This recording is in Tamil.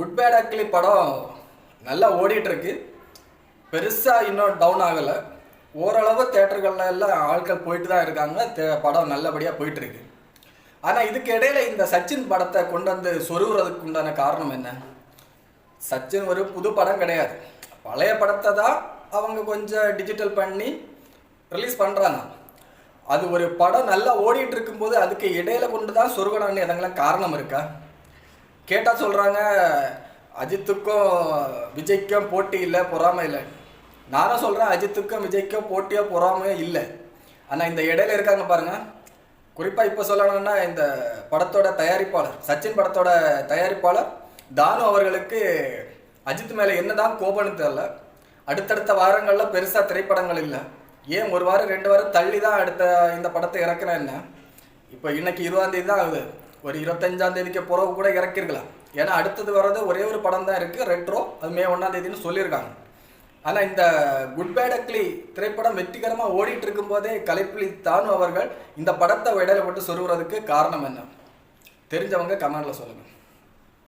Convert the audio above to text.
குட் பேட் அக்லி படம் நல்லா ஓடிட்டுருக்கு. பெருசாக இன்னும் டவுன் ஆகலை. ஓரளவு தேட்டர்கள்ல எல்லாம் ஆட்கள் போயிட்டு தான் இருக்காங்க. தே- படம் நல்லபடியாக போயிட்டுருக்கு. ஆனால் இதுக்கு இடையில இந்த சச்சின் படத்தை கொண்டு வந்து சொருகுறதுக்கு உண்டான காரணம் என்ன? சச்சின் ஒரு புது படம் கிடையாது. பழைய படத்தை தான் அவங்க கொஞ்சம் டிஜிட்டல் பண்ணி ரிலீஸ் பண்ணுறாங்க அது ஒரு படம் நல்லா ஓடிட்டு இருக்கும்போது அதுக்கு இடையில கொண்டு தான் சொருகணும்னு எதங்களாம் காரணம் இருக்கா? கேட்டால் சொல்கிறாங்க அஜித்துக்கும் விஜய்க்கும் போட்டி இல்லை பொறாமை இல்லை. நானும் சொல்கிறேன் அஜித்துக்கும் விஜய்க்கும் போட்டியோ பொறாமையோ இல்லை. ஆனால் இந்த இடையில இருக்காங்க பாருங்க. குறிப்பாக இப்போ சொல்லணும்னா இந்த படத்தோட தயாரிப்பாளர் சச்சின் படத்தோட தயாரிப்பாளர் தானு அவர்களுக்கு அஜித் மேலே என்னதான் கோபம்னு தெரில அடுத்தடுத்த வாரங்களில் பெருசாக திரைப்படங்கள் இல்லை. ஏன் ஒரு வாரம் ரெண்டு வாரம் தள்ளி தான் அடுத்த இந்த படத்தை இறக்குறேன் என்ன? இப்போ இன்னைக்கு இருபதாம் தேதி தான் ஆகுது. ஒரு இருபத்தஞ்சாம் தேதிக்கு பிறகு கூட இறக்கிருக்கலாம். ஏன்னா அடுத்தது வர்றது ஒரே ஒரு படம் தான் இருக்குது ரெட்ரோ அது மே ஒன்றாம் தேதினு சொல்லியிருக்காங்க. ஆனால் இந்த குட் பேட் அக்லி திரைப்படம் வெற்றிகரமாக ஓடிட்டு இருக்கும்போதே கலைப்புலி தானு அவர்கள் இந்த படத்தை இடையில போட்டு சொருகிறதுக்கு காரணம் என்ன? தெரிஞ்சவங்க கமெண்டில் சொல்லுங்கள்